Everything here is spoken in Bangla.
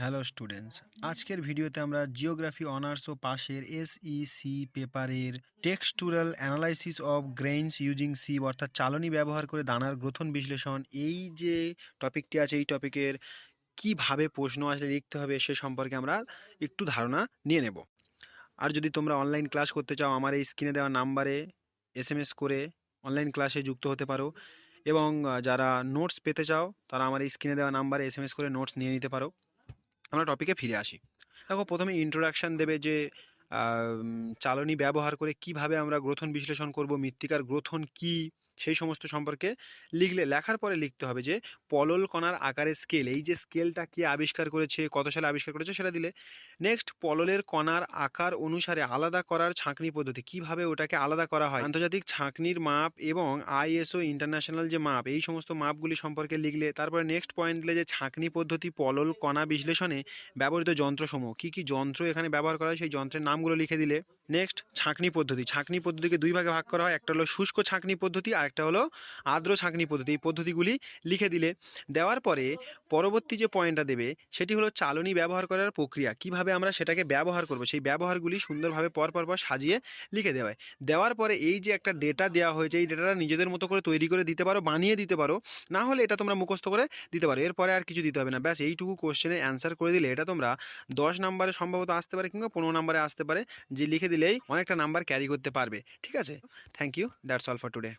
হ্যালো স্টুডেন্টস আজকের ভিডিওতে আমরা জিওগ্রাফি অনার্স ও পাশের এসইসি পেপারের textural analysis of grains using sieve অর্থাৎ চালনী ব্যবহার করে দানার গ্রথন বিশ্লেষণ, এই যে টপিকটি আছে, এই টপিকের কীভাবে প্রশ্ন আসলে লিখতে হবে সে সম্পর্কে আমরা একটু ধারণা নিয়ে নেব। আর যদি তোমরা অনলাইন ক্লাস করতে চাও, আমার এই স্ক্রিনে দেওয়া নাম্বারে এসএমএস করে অনলাইন ক্লাসে যুক্ত হতে পারো এবং যারা নোটস পেতে চাও, তারা আমার এই স্ক্রিনে দেওয়া নাম্বারে এসএমএস করে নোটস নিয়ে নিতে পারো। আমরা টপিকে ফিরে আসি। দেখো, প্রথমে ইন্ট্রোডাকশান দেবে যে চালনি ব্যবহার করে কীভাবে আমরা গ্রথন বিশ্লেষণ করব, মৃত্তিকার গ্রথন কি? সেই সমস্ত সম্পর্কে লিখলে, লেখার পরে লিখতে হবে যে, পলল কণার আকারের স্কেল এই যে স্কেলটা কে আবিষ্কার করেছে, কত সালে আবিষ্কার করেছে সেটা দিলে। নেক্সট পললের কণার আকার অনুসারে আলাদা করার ছাঁকনি পদ্ধতি, কীভাবে ওটাকে আলাদা করা হয়? আন্তর্জাতিক ছাঁকনির মাপ এবং আইএসও ইন্টারন্যাশনাল যে মাপ, এই সমস্ত মাপগুলি সম্পর্কে লিখলে, তারপরে নেক্সট পয়েন্ট দিলে যে ছাঁকনি পদ্ধতি, পলল কণা বিশ্লেষণে ব্যবহৃত যন্ত্রসমূহ, কি কি যন্ত্র এখানে ব্যবহার করা হয়, সেই যন্ত্রের নামগুলো লিখে দিলে। নেক্সট ছাঁকনি পদ্ধতি। ছাঁকনি পদ্ধতিকে দুই ভাগে ভাগ করা হয়। একটা হলো শুষ্ক ছাঁকনি পদ্ধতি, আর একটা হলো আর্দ্র ছাঁকনি পদ্ধতি। এই পদ্ধতিগুলি লিখে দিলে, দেওয়ার পরে পরবর্তী যে পয়েন্টটা দেবে, সেটি হলো চালনী ব্যবহার করার প্রক্রিয়া। কীভাবে আমরা সেটাকে ব্যবহার করব? সেই ব্যবহারগুলি সুন্দরভাবে পর পর সাজিয়ে লিখে দেওয়া হয়। দেওয়ার পরে এই যে একটা ডেটা দেওয়া হয়েছে, এই ডেটাটা নিজেদের মতো করে তৈরি করে দিতে পারো, বানিয়ে দিতে পারো। না হলে এটা তোমরা মুখস্থ করে দিতে পারো। এরপরে আর কিছু দিতে হবে না। ব্যাস, এইটুকু কোশ্চেনে অ্যান্সার করে দিলে এটা তোমরা দশ নাম্বারে সম্ভবত আসতে পারে কিংবা পনেরো নাম্বারে আসতে পারে, যে লিখে দিলেই অনেকটা নাম্বার ক্যারি করতে পারবে। ঠিক আছে? Thank you that's all for today